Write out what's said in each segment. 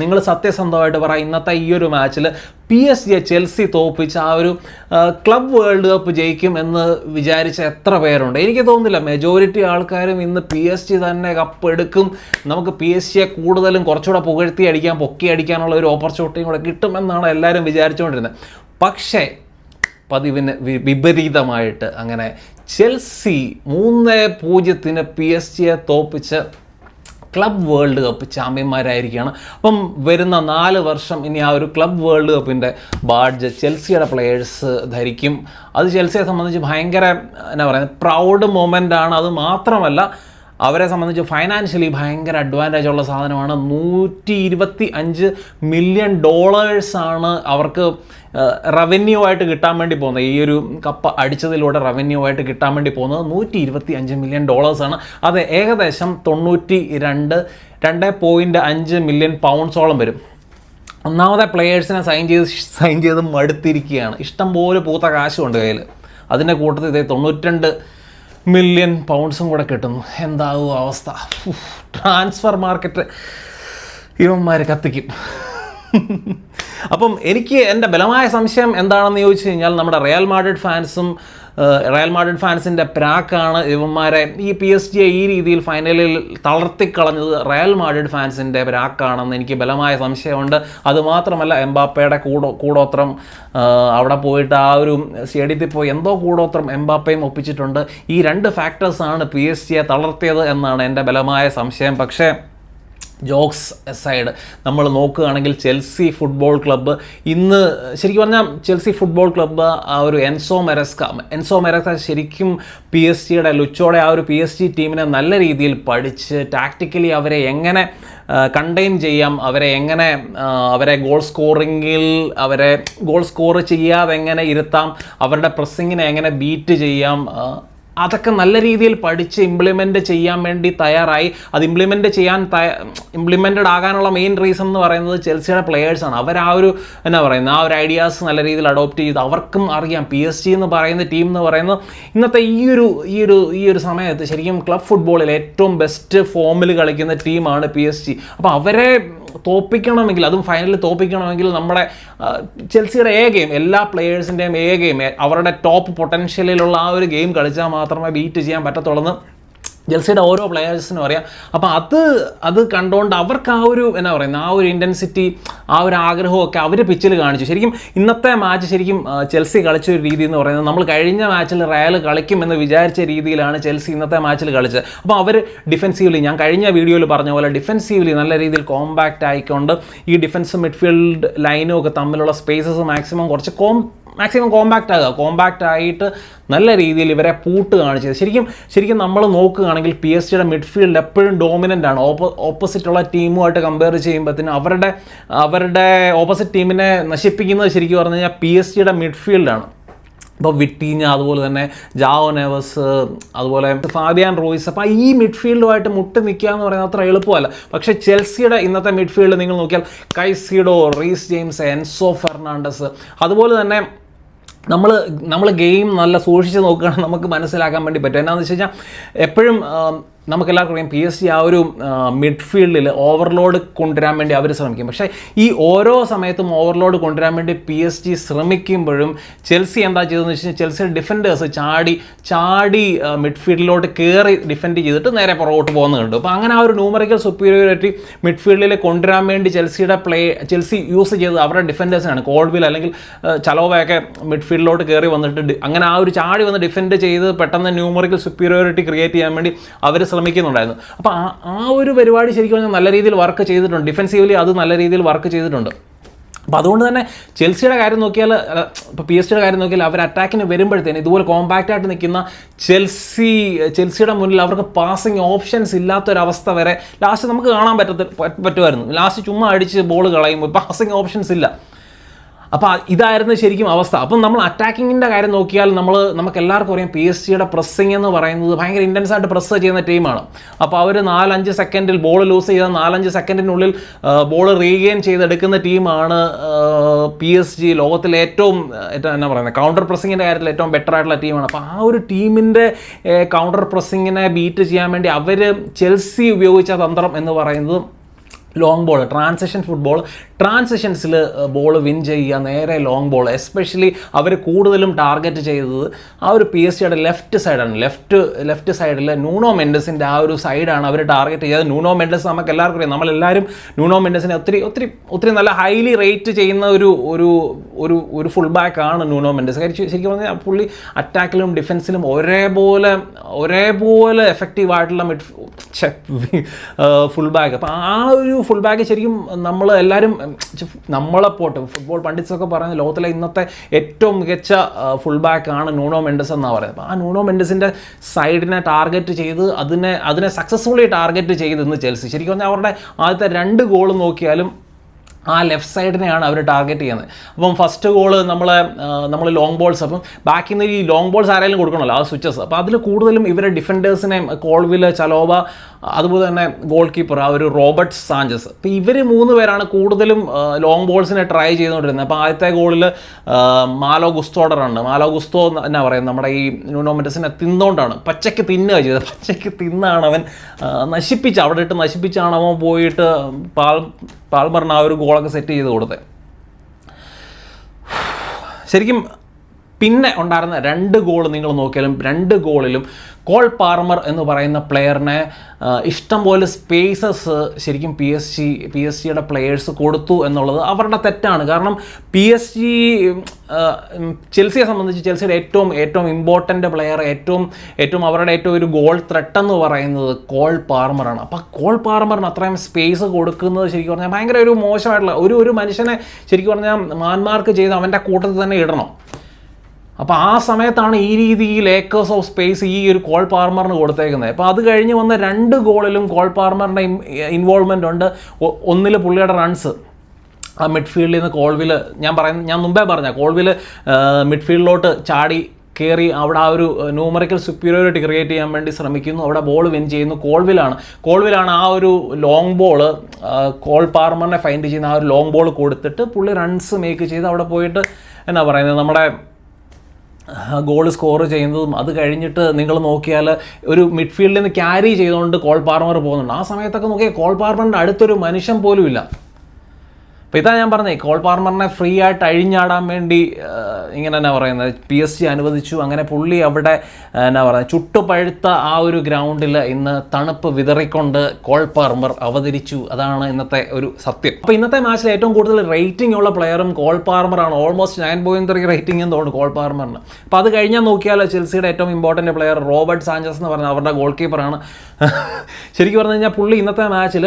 നിങ്ങൾ സത്യസന്ധമായിട്ട് പറ ഇന്നത്തെ ഈ ഒരു മാച്ചിൽ പി എസ് ജി ചെൽസി തോപ്പിച്ച് ആ ഒരു ക്ലബ് വേൾഡ് കപ്പ് ജയിക്കും എന്ന് വിചാരിച്ച എത്ര പേരുണ്ട്? എനിക്ക് തോന്നുന്നില്ല. മെജോറിറ്റി ആൾക്കാരും ഇന്ന് പി എസ് ജി തന്നെ കപ്പ് എടുക്കും. നമുക്ക് പി എസ് ജിയെ കൂടുതലും കുറച്ചുകൂടെ പുകഴ്ത്തി അടിക്കാൻ പൊക്കി അടിക്കാനുള്ള ഒരു ഓപ്പർച്യൂണിറ്റിയും കൂടെ കിട്ടുമെന്നാണ് എല്ലാവരും വിചാരിച്ചുകൊണ്ടിരുന്നത്. പക്ഷേ പതിവിന് വിപരീതമായിട്ട് അങ്ങനെ ചെൽസി മൂന്ന് പൂജ്യത്തിന് പി എസ് ജിയെ തോപ്പിച്ച് ക്ലബ് വേൾഡ് കപ്പ് ചാമ്പ്യന്മാരായിരിക്കുകയാണ്. അപ്പം വരുന്ന നാല് വർഷം ഇനി ആ ഒരു ക്ലബ് വേൾഡ് കപ്പിന്റെ ബാഡ്ജ് ചെൽസിയുടെ പ്ലെയേഴ്സ് ധരിക്കും. അത് ചെൽസിയെ സംബന്ധിച്ച് ഭയങ്കര എന്നാ പറയുന്നത് പ്രൗഡ് മൊമെന്റ് ആണ്. അത് മാത്രമല്ല അവരെ സംബന്ധിച്ച് ഫൈനാൻഷ്യലി ഭയങ്കര അഡ്വാന്റേജ് ഉള്ള സാധനമാണ്. നൂറ്റി ഇരുപത്തി അഞ്ച് മില്യൺ ഡോളേഴ്സാണ് അവർക്ക് റവന്യൂ ആയിട്ട് കിട്ടാൻ വേണ്ടി പോകുന്നത്. ഈ ഒരു കപ്പ അടിച്ചതിലൂടെ റവന്യൂ ആയിട്ട് കിട്ടാൻ വേണ്ടി പോകുന്നത് നൂറ്റി ഇരുപത്തി അഞ്ച് മില്യൺ ഡോളേഴ്സാണ് അത് ഏകദേശം തൊണ്ണൂറ്റി രണ്ട് രണ്ട് പോയിന്റ് അഞ്ച് മില്യൺ പൗണ്ട്സോളം വരും. ഒന്നാമത്തെ പ്ലെയേഴ്സിനെ സൈൻ ചെയ്ത് സൈൻ ചെയ്ത് മടുത്തിരിക്കുകയാണ്. ഇഷ്ടംപോലെ പൂത്ത കാശുണ്ട് കയ്യിൽ അതിന്റെ കൂട്ടത്തിൽ ഇതേ തൊണ്ണൂറ്റിരണ്ട് മില്യൺ പൗണ്ട്സും കൂടെ കിട്ടുന്നു. എന്താവും അവസ്ഥ? ട്രാൻസ്ഫർ മാർക്കറ്റ് ഇവന്മാർ കത്തിക്കും. അപ്പം എനിക്ക് എന്റെ ബലമായ സംശയം എന്താണെന്ന് ചോദിച്ചു കഴിഞ്ഞാൽ നമ്മുടെ റയൽ മാഡ്രിഡ് ഫാൻസും റയൽ മാഡ്രിഡ് ഫാൻസിന്റെ പ്രാക്കാണ് ഇവന്മാരെ ഈ പി എസ് ജിയെ ഈ രീതിയിൽ ഫൈനലിൽ തളർത്തിക്കളഞ്ഞത് റയൽ മാഡ്രിഡ് ഫാൻസിന്റെ പ്രാക്കാണെന്ന് എനിക്ക് ബലമായ സംശയമുണ്ട്. അതുമാത്രമല്ല എംബാപ്പയുടെ കൂടോ കൂടോത്രം അവിടെ പോയിട്ട് ആ ഒരു സ്റ്റേഡിയത്തിൽ പോയി എന്തോ കൂടോത്രം എംബാപ്പയും ഒപ്പിച്ചിട്ടുണ്ട്. ഈ രണ്ട് ഫാക്ടേഴ്സാണ് പി എസ് ജിയെ തളർത്തിയത് എന്നാണ് എന്റെ ബലമായ സംശയം. പക്ഷേ ജോക്സ് സൈഡ് നമ്മൾ നോക്കുകയാണെങ്കിൽ ചെൽസി ഫുട്ബോൾ ക്ലബ്ബ് ഇന്ന് ശരിക്കും പറഞ്ഞാൽ ചെൽസി ഫുട്ബോൾ ക്ലബ്ബ് ആ ഒരു എൻസോ മെറസ്ക എൻസോ മെറസ്ക ശരിക്കും പി എസ് ജിയുടെ ലുച്ചോടെ ആ ഒരു പി എസ് ജി ടീമിനെ നല്ല രീതിയിൽ പഠിച്ച് ടാക്ടിക്കലി അവരെ എങ്ങനെ കണ്ടെയ്ൻ ചെയ്യാം അവരെ എങ്ങനെ അവരെ ഗോൾ സ്കോറിങ്ങിൽ അവരെ ഗോൾ സ്കോർ ചെയ്യാതെ എങ്ങനെ ഇരുത്താം അവരുടെ പ്രസ്സിങ്ങിനെ എങ്ങനെ ബീറ്റ് ചെയ്യാം അതൊക്കെ നല്ല രീതിയിൽ പഠിച്ച് ഇംപ്ലിമെന്റ് ചെയ്യാൻ വേണ്ടി തയ്യാറായി. അത് ഇംപ്ലിമെന്റ് ചെയ്യാൻ ഇംപ്ലിമെന്റഡ് ആകാനുള്ള മെയിൻ റീസൺ എന്ന് പറയുന്നത് ചെൽസിയുടെ പ്ലെയേഴ്സാണ് അവർ ആ ഒരു എന്നാ പറയുന്നത് ആ ഒരു ഐഡിയാസ് നല്ല രീതിയിൽ അഡോപ്റ്റ് ചെയ്ത് അവർക്കും അറിയാം. പി എസ് ജി എന്ന് പറയുന്ന ടീം എന്ന് പറയുന്നത് ഇന്നത്തെ ഈ ഒരു ഈ ഒരു ഈ ഒരു സമയത്ത് ശരിക്കും ക്ലബ് ഫുട്ബോളിൽ ഏറ്റവും ബെസ്റ്റ് ഫോമിൽ കളിക്കുന്ന ടീമാണ് പി എസ് ജി അപ്പോൾ അവരെ തോപ്പിക്കണമെങ്കിൽ അതും ഫൈനലിൽ തോപ്പിക്കണമെങ്കിൽ നമ്മുടെ ചെൽസിയുടെ എ ഗെയിം എല്ലാ പ്ലെയേഴ്സിന്റെയും എ ഗെയിം അവരുടെ ടോപ്പ് പൊട്ടൻഷ്യലിലുള്ള ആ ഒരു ഗെയിം കളിച്ചാൽ മാത്രമേ ബീറ്റ് ചെയ്യാൻ പറ്റത്തുള്ളൂ ജെൽസിയുടെ ഓരോ പ്ലെയേഴ്സിനും അറിയാം. അപ്പോൾ അത് അത് കണ്ടുകൊണ്ട് അവർക്ക് ആ ഒരു എന്നാ പറയുന്നത് ആ ഒരു ഇന്റൻസിറ്റി ആ ഒരു ആഗ്രഹമൊക്കെ അവർ പിച്ചിൽ കാണിച്ചു. ശരിക്കും ഇന്നത്തെ മാച്ച് ശരിക്കും ചെൽസി കളിച്ച ഒരു രീതി എന്ന് പറയുന്നത് നമ്മൾ കഴിഞ്ഞ മാച്ചിൽ റയൽ കളിക്കുമെന്ന് വിചാരിച്ച രീതിയിലാണ് ചെൽസി ഇന്നത്തെ മാച്ചിൽ കളിച്ചത്. അപ്പോൾ അവർ ഡിഫെൻസീവ്ലി ഞാൻ കഴിഞ്ഞ വീഡിയോയിൽ പറഞ്ഞ പോലെ ഡിഫെൻസീവ്ലി നല്ല രീതിയിൽ കോമ്പാക്റ്റ് ആയിക്കൊണ്ട് ഈ ഡിഫൻസ് മിഡ്ഫീൽഡ് ലൈനും ഒക്കെ തമ്മിലുള്ള സ്പേസസ് മാക്സിമം കുറച്ച് കോം മാക്സിമം കോമ്പാക്റ്റ് ആകുക കോമ്പാക്റ്റ് ആയിട്ട് നല്ല രീതിയിൽ ഇവരെ പൂട്ട് കാണിച്ചത് ശരിക്കും ശരിക്കും നമ്മൾ നോക്കുകയാണെങ്കിൽ പി എസ് ജിയുടെ മിഡ്ഫീൽഡ് എപ്പോഴും ഡോമിനന്റ് ആണ്. ഓപ്പോ ഓപ്പോസിറ്റുള്ള ടീമുമായിട്ട് കമ്പയർ ചെയ്യുമ്പോഴത്തേനും അവരുടെ അവരുടെ ഓപ്പോസിറ്റ് ടീമിനെ നശിപ്പിക്കുന്നത് ശരിക്കും പറഞ്ഞു കഴിഞ്ഞാൽ പി എസ് ജിയുടെ മിഡ്ഫീൽഡാണ് ഇപ്പോൾ വിട്ടീഞ്ഞ അതുപോലെ തന്നെ ജാവോ നെവസ് അതുപോലെ ഫാബിയാൻ റോയിസ് അപ്പോൾ ഈ മിഡ്ഫീൽഡുമായിട്ട് മുട്ട് നിൽക്കുക എന്ന് പറയുന്നത് അത്ര എളുപ്പമല്ല. പക്ഷേ ചെൽസിയുടെ ഇന്നത്തെ മിഡ്ഫീൽഡ് നിങ്ങൾ നോക്കിയാൽ Caicedo Reece James Enzo Fernandez അതുപോലെ തന്നെ നമ്മൾ നമ്മൾ ഗെയിം നല്ല സൂക്ഷിച്ച് നോക്കുകയാണെങ്കിൽ നമുക്ക് മനസ്സിലാക്കാൻ വേണ്ടി പറ്റും. എന്നാന്ന് വെച്ച് കഴിഞ്ഞാൽ എപ്പോഴും നമുക്ക് എല്ലാവർക്കും അറിയാം പി എസ് സി ആ ഒരു മിഡ്ഫീൽഡിൽ ഓവർലോഡ് കൊണ്ടുവരാൻ വേണ്ടി അവർ ശ്രമിക്കും. പക്ഷേ ഈ ഓരോ സമയത്തും ഓവർലോഡ് കൊണ്ടുവരാൻ വേണ്ടി പി എസ് ജി ശ്രമിക്കുമ്പോഴും ചെൽസി എന്താ ചെയ്തതെന്ന് വെച്ച് കഴിഞ്ഞാൽ ചെൽസിയുടെ ഡിഫൻഡേഴ്സ് ചാടി ചാടി മിഡ്ഫീൽഡിലോട്ട് കയറി ഡിഫെൻഡ് ചെയ്തിട്ട് നേരെ പുറകോട്ട് പോകുന്നത് കണ്ടു. അപ്പോൾ അങ്ങനെ ആ ഒരു ന്യൂമറിക്കൽ സുപ്പീരിയോറിറ്റി മിഡ്ഫീൽഡിൽ കൊണ്ടുവരാൻ വേണ്ടി ചെൽസിയുടെ പ്ലേ ചെൽസി യൂസ് ചെയ്തത് അവരുടെ ഡിഫൻഡേഴ്സിനാണ് കോൾവിൽ അല്ലെങ്കിൽ ചലോവയൊക്കെ മിഡ്ഫീൽഡിലോട്ട് കയറി വന്നിട്ട് അങ്ങനെ ആ ഒരു ചാടി വന്ന് ഡിഫെൻഡ് ചെയ്ത് പെട്ടെന്ന് ന്യൂമറിക്കൽ സുപ്പീരിയോറിറ്റി ക്രിയേറ്റ് ചെയ്യാൻ വേണ്ടി അവർ ശ്രമിക്കുന്നുണ്ടായിരുന്നു. അപ്പോൾ ആ ആ ഒരു പരിപാടി ശരിക്കും പറഞ്ഞാൽ നല്ല രീതിയിൽ വർക്ക് ചെയ്തിട്ടുണ്ട്. ഡിഫെൻസീവ്ലി അത് നല്ല രീതിയിൽ വർക്ക് ചെയ്തിട്ടുണ്ട്. അപ്പോൾ അതുകൊണ്ട് തന്നെ ചെൽസിയുടെ കാര്യം നോക്കിയാൽ ഇപ്പോൾ പി എസ് ജിയുടെ കാര്യം നോക്കിയാൽ അവർ അറ്റാക്കിന് വരുമ്പോഴത്തേന് ഇതുപോലെ കോമ്പാക്റ്റ് ആയിട്ട് നിൽക്കുന്ന ചെൽസി ചെൽസിയുടെ മുന്നിൽ അവർക്ക് പാസിങ് ഓപ്ഷൻസ് ഇല്ലാത്തൊരവസ്ഥ വരെ ലാസ്റ്റ് നമുക്ക് കാണാൻ പറ്റത്ത പറ്റുമായിരുന്നു. ലാസ്റ്റ് ചുമ്മാ അടിച്ച് ബോൾ കളയുമ്പോൾ പാസിങ് ഓപ്ഷൻസ് ഇല്ല. അപ്പോൾ ഇതായിരുന്നു ശരിക്കും അവസ്ഥ. അപ്പം നമ്മൾ അറ്റാക്കിങ്ങിന്റെ കാര്യം നോക്കിയാൽ നമ്മൾ നമുക്ക് എല്ലാവർക്കും അറിയാം പി എസ് ജിയുടെ പ്രസ്സിങ് എന്ന് പറയുന്നത് ഭയങ്കര ഇന്റൻസ് ആയിട്ട് പ്രസ് ചെയ്യുന്ന ടീമാണ് അപ്പോൾ അവർ നാലഞ്ച് സെക്കൻഡിൽ ബോൾ ലൂസ് ചെയ്ത നാലഞ്ച് സെക്കൻഡിനുള്ളിൽ ബോൾ റീഗെയിൻ ചെയ്തെടുക്കുന്ന ടീമാണ് പി എസ് ജി ലോകത്തിലെ ഏറ്റവും എന്നാ പറയുന്നത് കൗണ്ടർ പ്രസ്സിങ്ങിന്റെ കാര്യത്തിൽ ഏറ്റവും ബെറ്റർ ആയിട്ടുള്ള ടീമാണ് അപ്പോൾ ആ ഒരു ടീമിന്റെ കൗണ്ടർ പ്രസ്സിങ്ങിനെ ബീറ്റ് ചെയ്യാൻ വേണ്ടി അവർ ചെൽസി ഉപയോഗിച്ച തന്ത്രം എന്ന് പറയുന്നത് ലോങ് ബോൾ ട്രാൻസിഷൻ ഫുട്ബോൾ ട്രാൻസിഷൻസിൽ ബോൾ വിൻ ചെയ്യുക നേരെ ലോങ് ബോൾ എസ്പെഷ്യലി അവർ കൂടുതലും ടാർഗറ്റ് ചെയ്തത് ആ ഒരു പി എസ് സിയുടെ ലെഫ്റ്റ് സൈഡാണ് ലെഫ്റ്റ് ലെഫ്റ്റ് സൈഡിൽ നൂണോ മെൻഡസിന്റെ ആ ഒരു സൈഡാണ് അവർ ടാർഗറ്റ് ചെയ്തത്. നൂണോ മെൻഡസ് നമുക്ക് എല്ലാവർക്കും അറിയാം. നമ്മളെല്ലാവരും നൂണോ മെൻഡസിനെ ഒത്തിരി ഒത്തിരി ഒത്തിരി നല്ല ഹൈലി റേറ്റ് ചെയ്യുന്ന ഒരു ഒരു ഒരു ഒരു ഫുൾ ബാക്ക് ആണ് നൂണോ മെൻഡസ് ശരിക്കും പറഞ്ഞാൽ പുള്ളി അറ്റാക്കിലും ഡിഫൻസിലും ഒരേപോലെ ഒരേപോലെ എഫക്റ്റീവ് ആയിട്ടുള്ള മിഡ് ഫുൾ ബാക്ക് അപ്പോൾ ആ ഒരു ഫുൾ ബാക്ക് ശരിക്കും നമ്മൾ എല്ലാവരും നമ്മളെ പോട്ട് ഫുട്ബോൾ പണ്ഡിറ്റ്സൊക്കെ പറയുന്ന ലോകത്തിലെ ഇന്നത്തെ ഏറ്റവും മികച്ച ഫുൾ ബാക്ക് ആണ് നൂണോ മെൻഡസ് എന്നാണ് പറയുന്നത്. അപ്പോൾ ആ നൂണോ മെൻഡസിന്റെ സൈഡിനെ ടാർഗറ്റ് ചെയ്ത് അതിനെ അതിനെ സക്സസ്ഫുള്ളി ടാർഗറ്റ് ചെയ്ത് ഇന്ന് ചെൽസി. ശരിക്കും പറഞ്ഞാൽ അവരുടെ ആദ്യത്തെ രണ്ട് ഗോൾ നോക്കിയാലും ആ ലെഫ്റ്റ് സൈഡിനെയാണ് അവർ ടാർഗറ്റ് ചെയ്യുന്നത്. അപ്പം ഫസ്റ്റ് ഗോൾ നമ്മൾ നമ്മൾ ലോങ് ബോൾസ് അപ്പം ബാക്കിൽ നിന്ന് ഈ ലോങ് ബോൾസ് ആരെങ്കിലും കൊടുക്കണമല്ലോ? ആ സ്വിച്ചസ് അപ്പോൾ അതിൽ കൂടുതലും ഇവരെ ഡിഫൻഡേഴ്സിനെ കോൾവിൽ ചലോവ അതുപോലെ തന്നെ ഗോൾ കീപ്പർ ആ ഒരു റോബർട്ട് സാഞ്ചസ്. അപ്പോൾ ഇവർ മൂന്ന് പേരാണ് കൂടുതലും ലോങ് ബോൾസിനെ ട്രൈ ചെയ്തുകൊണ്ടിരുന്നത്. അപ്പോൾ ആദ്യത്തെ ഗോളിൽ മാലോ ഗുസ്തോഡറാണ് മാലോ ഗുസ്തോ എന്ന് പറയുന്നത്? നമ്മുടെ ഈ ന്യൂനോമെറ്റസിനെ തിന്നുകൊണ്ടാണ് പച്ചയ്ക്ക് തിന്നുക ചെയ്തത്. പച്ചയ്ക്ക് തിന്നാണ് അവൻ നശിപ്പിച്ച് അവിടെ ഇട്ട് നശിപ്പിച്ചാണ് അവൻ പോയിട്ട് പാൽ പാൽമറിന് ആ ഒരു ഗോളൊക്കെ സെറ്റ് ചെയ്ത് കൊടുത്തത് ശരിക്കും പിന്നെ ഉണ്ടായിരുന്ന രണ്ട് ഗോൾ നിങ്ങൾ നോക്കിയാലും രണ്ട് ഗോളിലും കോൾ പാർമർ എന്ന് പറയുന്ന പ്ലെയറിനെ ഇഷ്ടം പോലെ സ്പേസസ് ശരിക്കും P S G P S ജിയുടെ പ്ലെയേഴ്സ് കൊടുത്തു എന്നുള്ളത് അവരുടെ തെറ്റാണ്. കാരണം പി എസ് ജി ചെൽസിയെ സംബന്ധിച്ച് ചെൽസിയുടെ ഏറ്റവും ഏറ്റവും ഇമ്പോർട്ടന്റ് പ്ലെയർ ഏറ്റവും ഏറ്റവും അവരുടെ ഏറ്റവും ഒരു ഗോൾ ത്രെട്ട് എന്ന് പറയുന്നത് കോൾ പാർമറാണ്. അപ്പോൾ കോൾ പാർമറിന് അത്രയും സ്പേസ് കൊടുക്കുന്നത് ശരിക്കും പറഞ്ഞാൽ ഭയങ്കര ഒരു മോശമായിട്ടുള്ള ഒരു ഒരു മനുഷ്യനെ ശരിക്കും പറഞ്ഞാൽ മാൻമാർക്ക് ചെയ്ത് അവന്റെ കൂട്ടത്തിൽ തന്നെ ഇടണം. അപ്പോൾ ആ സമയത്താണ് ഈ രീതിയിൽ ഏക്കേഴ്സ് ഓഫ് സ്പേസ് ഈ ഒരു കോൾ പാർമറിന് കൊടുത്തേക്കുന്നത്. അപ്പോൾ അത് കഴിഞ്ഞ് വന്ന രണ്ട് ഗോളിലും കോൾ പാർമറിന്റെ ഇൻവോൾവ്മെന്റ് ഉണ്ട്. ഒന്നിൽ പുള്ളിയുടെ റൺസ് ആ മിഡ്ഫീൽഡിൽ നിന്ന് കോൾവിൽ ഞാൻ പറയുന്ന ഞാൻ മുമ്പേ പറഞ്ഞ കോൾവിൽ മിഡ്ഫീൽഡിലോട്ട് ചാടി കയറി അവിടെ ആ ഒരു ന്യൂമറിക്കൽ സുപ്പീരിയോറിറ്റി ക്രിയേറ്റ് ചെയ്യാൻ വേണ്ടി ശ്രമിക്കുന്നു. അവിടെ ബോൾ വിൻ ചെയ്യുന്നു. കോൾവിലാണ് കോൾവിലാണ് ആ ഒരു ലോങ് ബോൾ കോൾ പാർമറിനെ ഫൈൻഡ് ചെയ്യുന്ന ആ ഒരു ലോങ് ബോൾ കൊടുത്തിട്ട് പുള്ളി റൺസ് മേക്ക് ചെയ്ത് അവിടെ പോയിട്ട് എന്നാ പറയുന്നത് നമ്മുടെ ഗോൾ സ്കോർ ചെയ്യുന്നതും അത് കഴിഞ്ഞിട്ട് നിങ്ങൾ നോക്കിയാൽ ഒരു മിഡ്ഫീൽഡിൽ നിന്ന് ക്യാരി ചെയ്തുകൊണ്ട് കോൾ പാർമർ പോകുന്നുണ്ട്. ആ സമയത്തൊക്കെ നോക്കിയാൽ കോൾ പാർമറിന്റെ അടുത്തൊരു മനുഷ്യൻ പോലും ഇല്ല. അപ്പോൾ ഇതാ ഞാൻ പറഞ്ഞേ കോൾ പാർമറിനെ ഫ്രീ ആയിട്ട് അഴിഞ്ഞാടാൻ വേണ്ടി ഇങ്ങനെ എന്നാ പറയുന്നത് പി എസ് ജി അനുവദിച്ചു അങ്ങനെ പുള്ളി അവിടെ എന്നാ പറയുന്നത് ചുട്ടുപഴുത്ത ആ ഒരു ഗ്രൗണ്ടിൽ ഇന്ന് തണുപ്പ് വിതറിക്കൊണ്ട് കോൾ പാർമർ അവതരിച്ചു. അതാണ് ഇന്നത്തെ ഒരു സത്യം. അപ്പോൾ ഇന്നത്തെ മാച്ചിൽ ഏറ്റവും കൂടുതൽ റേറ്റിംഗ് ഉള്ള പ്ലെയറും Cole പാർമറാണ് almost nine point three rating എന്ന് തോന്നുന്നു കോൾ പാർമറിന് അപ്പോൾ അത് കഴിഞ്ഞാൽ നോക്കിയാൽ ചെൽസിയുടെ ഏറ്റവും ഇമ്പോർട്ടന്റ് പ്ലെയർ റോബർട്ട് സാഞ്ചസ് എന്ന് പറഞ്ഞ അവരുടെ ഗോൾ കീപ്പറാണ് ശരിക്കും പറഞ്ഞു കഴിഞ്ഞാൽ പുള്ളി ഇന്നത്തെ മാച്ചിൽ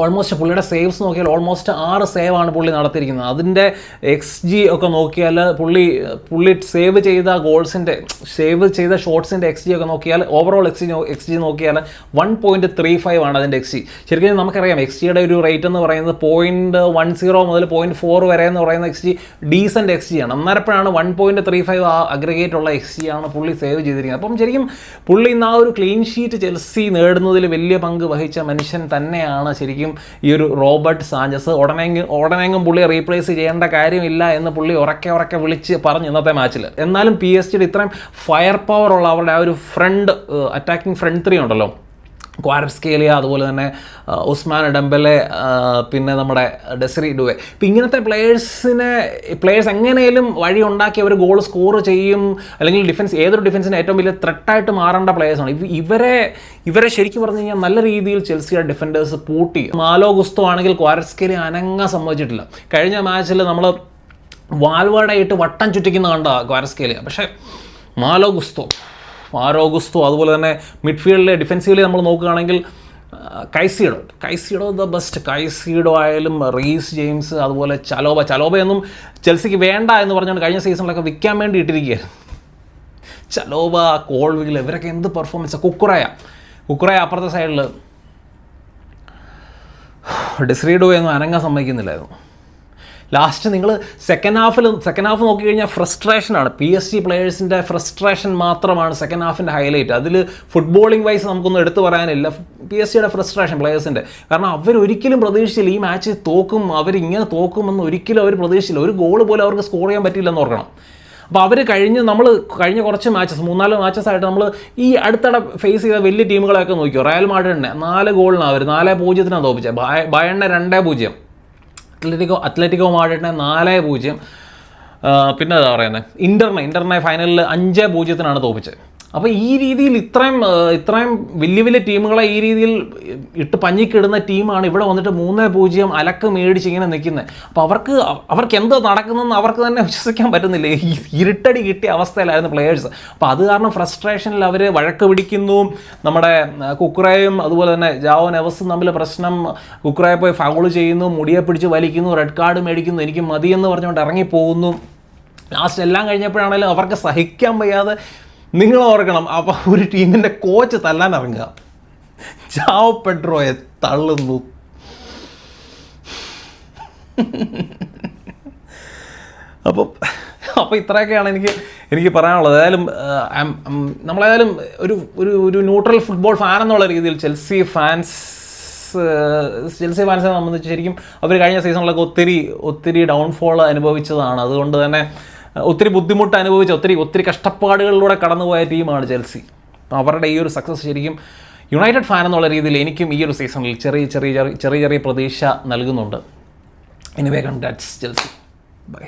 ഓൾമോസ്റ്റ് പുള്ളിയുടെ സേവ്സ് നോക്കിയാൽ ഓൾമോസ്റ്റ് ആറ് സേവ് ആണ് പുള്ളി നടത്തിയിരിക്കുന്നത്. അതിന്റെ എക്സ് ജി ഒക്കെ നോക്കിയാൽ പുള്ളി പുള്ളി സേവ് ചെയ്ത ഗോൾസിന്റെ സേവ് ചെയ്ത ഷോട്ട്സിന്റെ എക്സ് ജി ഒക്കെ നോക്കിയാൽ overall X G X G നോക്കിയാൽ വൺ പോയിന്റ് ത്രീ ഫൈവ് ആണ് അതിന്റെ എക്സ് ജി ശരിക്കും നമുക്കറിയാം. എക്സ് ജിയുടെ ഒരു റേറ്റ് എന്ന് പറയുന്നത് പോയിന്റ് വൺ സീറോ മുതൽ പോയിന്റ് ഫോർ വരെ എന്ന് പറയുന്ന X G decent X G ആണ്. അന്നേരപ്പോഴാണ് വൺ പോയിന്റ് ത്രീ ഫൈവ് ആ അഗ്രഗേറ്റ് ഉള്ള എക്സ് ജി ആണ് പുള്ളി സേവ് ചെയ്തിരിക്കുന്നത്. അപ്പം ശരിക്കും പുള്ളി ഇന്ന് ആ ഒരു ക്ലീൻ ഷീറ്റ് ചെൽസി നേടുന്നതിൽ വലിയ പങ്ക് വഹിച്ച മനുഷ്യൻ തന്നെയാണ് ശരിക്കും ഈ ഒരു റോബർട്ട് സാഞ്ചസ് ഉടനെങ്കിലും ഉടനെങ്കിലും പുള്ളിയെ റീപ്ലേസ് ചെയ്യേണ്ട കാര്യമില്ല എന്ന് പുള്ളി ഉറക്കെ ഉറക്കെ വിളിച്ച് പറഞ്ഞു ഇന്നത്തെ മാച്ചിൽ എന്നാലും പി എസ് ജിയുടെ ഇത്രയും ഫയർ പവർ ഉള്ള അവരുടെ ആ ഒരു ഫ്രണ്ട് അറ്റാക്കിംഗ് ഫ്രണ്ട് ത്രീ ഉണ്ടല്ലോ. ക്വാരസ്കേലിയ അതുപോലെ തന്നെ ഉസ്മാൻ ഡെമ്പലെ പിന്നെ നമ്മുടെ ഡെസറി ഡുവെ ഇപ്പം ഇങ്ങനത്തെ പ്ലേയേഴ്സിനെ പ്ലേയേഴ്സ് എങ്ങനെയും വഴി ഉണ്ടാക്കി അവർ ഗോൾ സ്കോർ ചെയ്യും അല്ലെങ്കിൽ ഡിഫൻസ് ഏതൊരു ഡിഫൻസിന് ഏറ്റവും വലിയ ത്രെട്ടായിട്ട് മാറേണ്ട പ്ലേയേഴ്സാണ് ഇവ ഇവരെ ഇവരെ ശരിക്കും പറഞ്ഞു കഴിഞ്ഞാൽ നല്ല രീതിയിൽ ചെൽസിയുടെ ഡിഫൻഡേഴ്സ് പൂട്ടി. മാലോ ഗുസ്തോ ആണെങ്കിൽ ക്വാരസ്കേലിയ അനങ്ങ സംഭവിച്ചിട്ടില്ല കഴിഞ്ഞ മാച്ചിൽ നമ്മൾ വാൽവാടയിട്ട് വട്ടം ചുറ്റിക്കുന്ന കണ്ട ക്വാരസ്കേലിയ പക്ഷേ മാലോ ഗുസ്തോ മാലോ ഗുസ്തോ അതുപോലെ തന്നെ മിഡ്ഫീൽഡിലെ ഡിഫെൻസീവ്ലി നമ്മൾ നോക്കുകയാണെങ്കിൽ കൈസീഡോ കൈസീഡോ ദ ബെസ്റ്റ് കൈസീഡോ ആയാലും റീസ് ജെയിംസ് അതുപോലെ ചലോബ. ചലോബയൊന്നും ചെൽസിക്ക് വേണ്ട എന്ന് പറഞ്ഞുകൊണ്ട് കഴിഞ്ഞ സീസണിലൊക്കെ വിൽക്കാൻ വേണ്ടി ഇട്ടിരിക്കുകയായിരുന്നു. ചലോബ കോൾവിൽ ഇവരൊക്കെ എന്ത് പെർഫോമൻസ് കുക്കുറയ. കുക്കുറയ അപ്പുറത്തെ സൈഡിൽ ഡിസ്രീഡോ എന്നും അനങ്ങാൻ സമ്മതിക്കുന്നില്ലായിരുന്നു. ലാസ്റ്റ് നിങ്ങൾ സെക്കൻഡ് ഹാഫിൽ സെക്കൻഡ് ഹാഫ് നോക്കിക്കഴിഞ്ഞാൽ ഫ്രസ്ട്രേഷനാണ് പി എസ് ജി പ്ലേയേഴ്സിന്റെ ഫ്രസ്ട്രേഷൻ മാത്രമാണ് സെക്കൻഡ് ഹാഫിന്റെ ഹൈലൈറ്റ് അതിൽ ഫുട്ബോളിംഗ് വൈസ് നമുക്കൊന്നും എടുത്തു പറയാനില്ല. പി എസ് സിയുടെ ഫ്രസ്ട്രേഷൻ പ്ലേയേഴ്സിന്റെ കാരണം അവരൊരിക്കലും പ്രതീക്ഷിച്ചില്ല ഈ മാച്ച് തോക്കും അവരിങ്ങനെ തോക്കുമെന്ന് ഒരിക്കലും അവർ പ്രതീക്ഷിച്ചില്ല. ഒരു ഗോൾ പോലും അവർക്ക് സ്കോർ ചെയ്യാൻ പറ്റിയില്ലെന്ന് ഓർക്കണം. അപ്പോൾ അവർ കഴിഞ്ഞ് നമ്മൾ കഴിഞ്ഞ കുറച്ച് മാച്ചസ് മൂന്നാൽ മാച്ചസ് ആയിട്ട് നമ്മൾ ഈ അടുത്തിടെ ഫേസ് ചെയ്ത വലിയ ടീമുകളെയൊക്കെ നോക്കിയോ? റയൽ മാഡ്രിഡിനെ നാല് ഗോളിനാണ് അവർ നാല് പൂജ്യത്തിനാണ് തോപ്പിച്ചത് ബയണ്ണ രണ്ടേ പൂജ്യം. അത്ലറ്റിക്കോ അത്ലറ്റിക്കോ മാഡ്രിഡിനെ നാല് പൂജ്യം. പിന്നെ എന്താ പറയുന്നത് ഇന്റർനെ ഇന്റർനെ ഫൈനലിൽ അഞ്ച് പൂജ്യത്തിനാണ് തോപ്പിച്ചത്. അപ്പോൾ ഈ രീതിയിൽ ഇത്രയും ഇത്രയും വലിയ വലിയ ടീമുകളെ ഈ രീതിയിൽ ഇട്ട് പഞ്ഞിക്കിടുന്ന ടീമാണ് ഇവിടെ വന്നിട്ട് മൂന്ന് പൂജ്യം അലക്ക് മേടിച്ച് ഇങ്ങനെ നിൽക്കുന്നത് അപ്പോൾ അവർക്ക് അവർക്ക് എന്തോ നടക്കുന്നതെന്ന് അവർക്ക് തന്നെ വിശ്വസിക്കാൻ പറ്റുന്നില്ല. ഇരുട്ടടി കിട്ടിയ അവസ്ഥയിലായിരുന്നു പ്ലെയേഴ്സ് അപ്പോൾ അത് കാരണം ഫ്രസ്ട്രേഷനിൽ അവർ വഴക്ക് പിടിക്കുന്നു. നമ്മുടെ കുക്രയും അതുപോലെ തന്നെ ജാവോ നെവസും തമ്മിൽ പ്രശ്നം. കുക്കുറയെ പോയി ഫൗൾ ചെയ്യുന്നു മുടിയെ പിടിച്ച് വലിക്കുന്നു റെഡ് കാർഡ് മേടിക്കുന്നു എനിക്ക് മതിയെന്ന് പറഞ്ഞുകൊണ്ട് ഇറങ്ങിപ്പോകുന്നു. ലാസ്റ്റ് എല്ലാം കഴിഞ്ഞപ്പോഴാണെങ്കിലും അവർക്ക് സഹിക്കാൻ വയ്യാതെ നിങ്ങൾ ഓർക്കണം അപ്പോൾ ഒരു ടീമിന്റെ കോച്ച് തല്ലാൻ ഇറങ്ങുക. ചാവ് പെട്രോയെ തള്ളുന്നു. അപ്പോൾ അപ്പോൾ ഇത്രയൊക്കെയാണ് എനിക്ക് എനിക്ക് പറയാനുള്ളത്. ഏതായാലും നമ്മളേതായാലും ഒരു ഒരു ഒരു ന്യൂട്രൽ ഫുട്ബോൾ ഫാൻ എന്നുള്ള രീതിയിൽ ചെൽസി ഫാൻസ് ചെൽസി ഫാൻസിനെ സംബന്ധിച്ച് ശരിക്കും അവർ കഴിഞ്ഞ സീസണിലൊക്കെ ഒത്തിരി ഒത്തിരി ഡൗൺഫോൾ അനുഭവിച്ചതാണ്. അതുകൊണ്ട് തന്നെ ഒത്തിരി ബുദ്ധിമുട്ട് അനുഭവിച്ച ഒത്തിരി ഒത്തിരി കഷ്ടപ്പാടുകളിലൂടെ കടന്നുപോയ ടീമാണ് ചെൽസി. അവരുടെ ഈ ഒരു സക്സസ് ശരിക്കും യുണൈറ്റഡ് ഫാൻ എന്നുള്ള രീതിയിൽ എനിക്കും ഈ ഒരു സീസണിൽ ചെറിയ ചെറിയ ചെറിയ ചെറിയ ചെറിയ പ്രതീക്ഷ നൽകുന്നുണ്ട്. Anyway congrats Chelsea. ബൈ